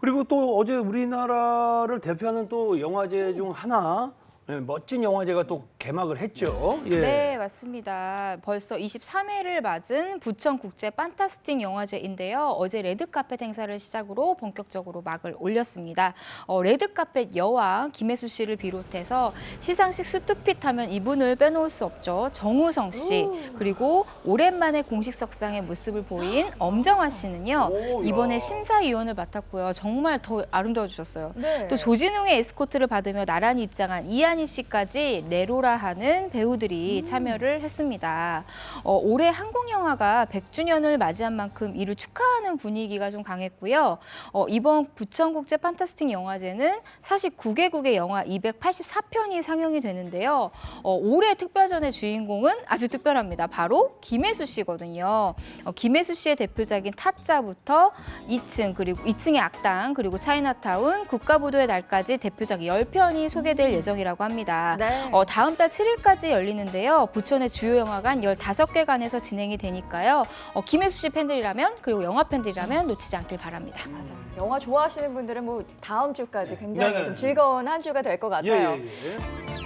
그리고 또 어제 우리나라를 대표하는 또 영화제 중 하나 예, 멋진 영화제가 또 개막을 했죠. 예. 네, 맞습니다. 벌써 23회를 맞은 부천 국제 판타스틱 영화제인데요. 어제 레드카펫 행사를 시작으로 본격적으로 막을 올렸습니다. 어, 레드카펫 여왕 김혜수 씨를 비롯해서 시상식 스투핏 하면 이분을 빼놓을 수 없죠. 정우성 씨 그리고 오랜만에 공식 석상의 모습을 보인 엄정화 씨는요. 오, 야. 이번에 심사위원을 맡았고요. 정말 더 아름다워지셨어요. 네. 또 조진웅의 에스코트를 받으며 나란히 입장한 이 한희 씨까지 네로라 하는 배우들이 참여를 했습니다. 어, 올해 한국 영화가 100주년을 맞이한 만큼 이를 축하하는 분위기가 좀 강했고요. 어, 이번 부천국제 판타스틱 영화제는 49개국의 영화 284편이 상영이 되는데요. 어, 올해 특별전의 주인공은 아주 특별합니다. 바로 김혜수 씨거든요. 어, 김혜수 씨의 대표작인 타짜부터 2층 그리고 2층의 악당 그리고 차이나타운 국가부도의 날까지 대표작 10편이 소개될 예정이라고 합니다. 네. 어, 다음 달 7일까지 열리는데요. 부천의 주요 영화관 15개관에서 진행이 되니까요. 어, 김혜수 씨 팬들이라면 그리고 영화 팬들이라면 놓치지 않길 바랍니다. 영화 좋아하시는 분들은 뭐 다음 주까지 굉장히 네. 좀 즐거운 한 주가 될것 예, 같아요. 예, 예.